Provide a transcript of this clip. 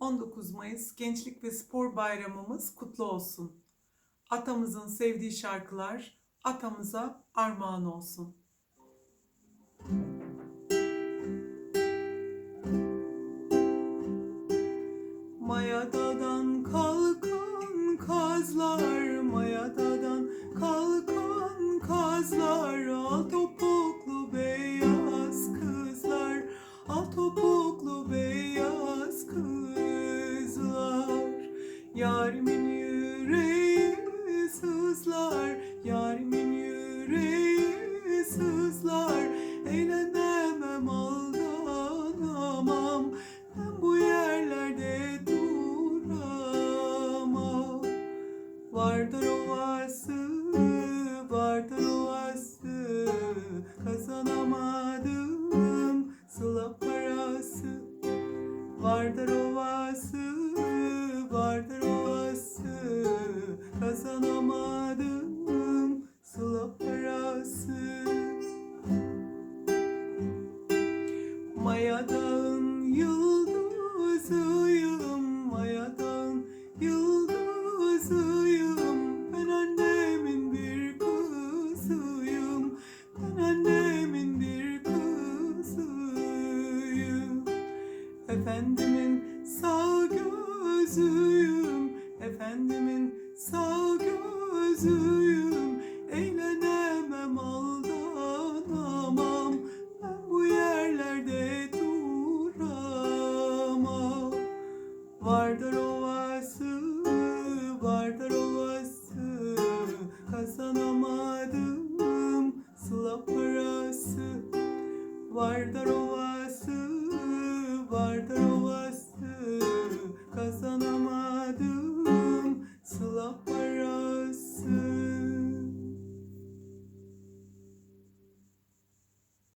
19 Mayıs Gençlik ve Spor Bayramımız kutlu olsun. Atamızın sevdiği şarkılar atamıza armağan olsun. Mayadadan kalkan kazlar, mayadadan kalkan kazlar, topuklu beyaz kızlar. Yarimin yüreği sızlar, yarimin yüreği sızlar, eğlenemem aldanamam, ben bu yerlerde duramam. Vardır ovası, vardır ovası, kazanamadım Vardır ovası, vardır ovası, kazanamadım sıla parası. Maya Efendimin sağ gözüyüm, efendimin sağ gözüyüm. Eğlenemem, aldanamam, ben bu yerlerde duramam. Vardır ovası, vardır ovası, kazanamadım sıla parası. Vardır ovası,